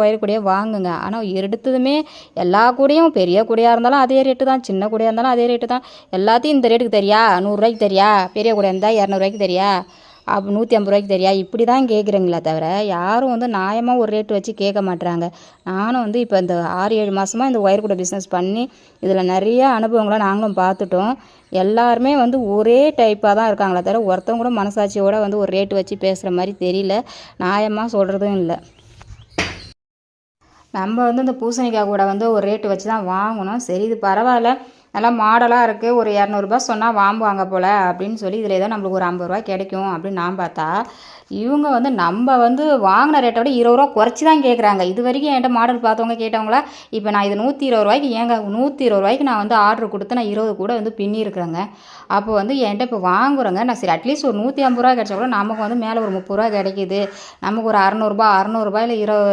Square கூடையே வாங்குங்க. ஆனால் எடுத்ததுமே எல்லா கூடையும் பெரிய கூடையாக இருந்தாலும் அதே ரேட்டு தான். சின்ன கூடையாக இருந்தாலும் அதே ரேட்டு தான். எல்லாத்தையும் இந்த ரேட்டுக்கு தெரியா? நூறுரூவாய்க்கு தெரியா? பெரிய கூடையாக இருந்தால் இரநூறுவாய்க்கு தெரியா? அப்போ நூற்றி ஐம்பது ரூபாய்க்கு தெரியா? இப்படி தான் கேட்குறீங்களே தவிர யாரும் வந்து நியாயமாக ஒரு ரேட்டு வச்சு கேட்க மாட்றாங்க. நானும் வந்து இப்போ இந்த ஆறு ஏழு மாதமாக இந்த ஒயர் கூட பிஸ்னஸ் பண்ணி இதில் நிறைய அனுபவங்களை நாங்களும் பார்த்துட்டோம். எல்லாருமே வந்து ஒரே டைப்பாக தான் இருக்காங்களே தவிர ஒருத்தவங்க கூட மனசாட்சியோட வந்து ஒரு ரேட்டு வச்சு பேசுகிற மாதிரி தெரியல. நியாயமாக சொல்கிறதும் இல்லை. நம்ம வந்து இந்த பூசணிக்காய் கூட வந்து ஒரு ரேட்டு வச்சு தான் வாங்கணும். சரி இது பரவாயில்ல. நல்லா மாடலாக இருக்குது ஒரு இரநூறுபா சொன்னால் வாங்குவாங்க போல் அப்படின்னு சொல்லி இதில் ஏதோ நம்மளுக்கு ஒரு ஐம்பது ரூபா கிடைக்கும் அப்படின்னு நான் பார்த்தா இவங்க வந்து நம்ம வந்து வாங்கின ரேட்டை விட இருபது ரூபா குறைச்சி தான் கேட்குறாங்க இது வரைக்கும் என்கிட்ட மாடல் பார்த்தவங்க கேட்டவங்களா இப்போ நான் இது நூற்றி இருபது ரூபாய்க்கு ஏங்க நூற்றி இருபது ரூபாய்க்கு நான் வந்து ஆர்டர் கொடுத்து நான் இருபது கூட வந்து பின்னிருக்கிறேங்க அப்போ வந்து என்கிட்ட இப்போ வாங்குறேங்க. நான் சரி அட்லீஸ்ட் ஒரு நூற்றி ஐம்பது ரூபா கிடைச்சா கூட நமக்கு வந்து மேலே ஒரு முப்பது ரூபா கிடைக்கிது. நமக்கு ஒரு அறநூறுபா இல்லை இருபது